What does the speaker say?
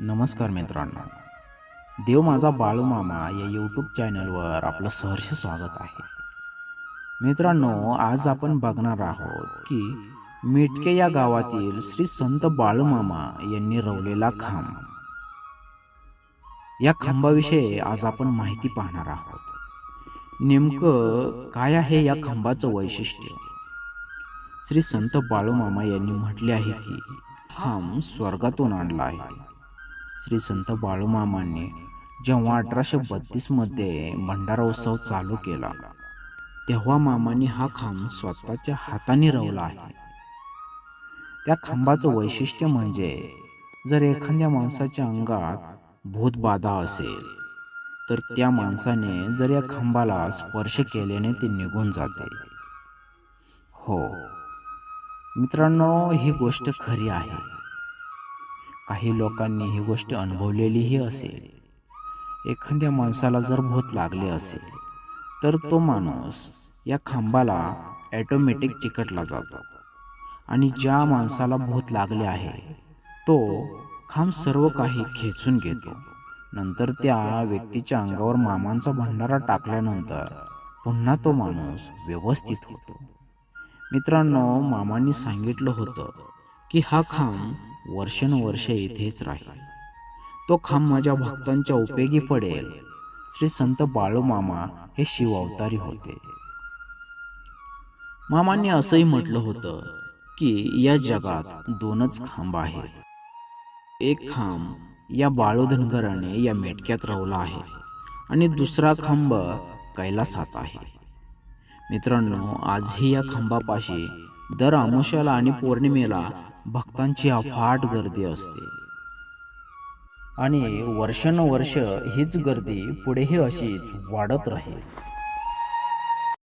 नमस्कार मित्रांनो. देव माझा बाळूमामा या यूट्यूब चॅनलवर आपलं सहर्ष स्वागत आहे. मित्रांनो आज आपण बघणार आहोत की मेटके या गावातील श्री संत बाळूमामा यांनी रवलेला खांब. या खांबाविषयी आज आपण माहिती पाहणार आहोत. नेमकं काय आहे या खांबाचं वैशिष्ट्य? श्री संत बाळूमामा यांनी म्हटले आहे की खांब स्वर्गातून आणला आहे. श्री संत बाळूमामांनी जेव्हा अठराशे बत्तीसमध्ये भंडारा उत्सव चालू केला तेव्हा मामांनी हा खांब स्वतःच्या हाताने रवला आहे. त्या खांबाचं वैशिष्ट्य म्हणजे जर एखाद्या माणसाच्या अंगात भूतबाधा असेल तर त्या माणसाने जर या खांबाला स्पर्श केल्याने ते निघून जाते. हो मित्रांनो ही गोष्ट खरी आहे. काही लोकांनी ही गोष्ट अनुभवलेलीही असेल. एखाद्या माणसाला जर भूत लागले असेल तर तो माणूस या खांबाला ॲटोमॅटिक चिकटला जातो. आणि ज्या माणसाला भूत लागले आहे तो खांब सर्व काही खेचून घेतो. नंतर त्या व्यक्तीच्या अंगावर मामांचा भंडारा टाकल्यानंतर पुन्हा तो माणूस व्यवस्थित होतो. मित्रांनो मामांनी सांगितलं होतं की हा खांब वर्षानुवर्षे इथेच राहील. तो खांब माझ्या भक्तांच्या उपयोगी पडेल. श्री संत बाळूमामा हे शिव अवतारी होते. मामांनी असंही म्हटलं होतं की या जगात दोनच खांब आहेत. एक खांब या बाळूधनगराने या मेटक्यात रवला आहे आणि दुसरा खांब कैलासात आहे. मित्रांनो आजही या खांबापाशी दर आमुष्याला आणि पौर्णिमेला भक्तांची अफाट गर्दी असते. आणि वर्षानुवर्ष हीच गर्दी पुढेही अशीच वाढत राहील.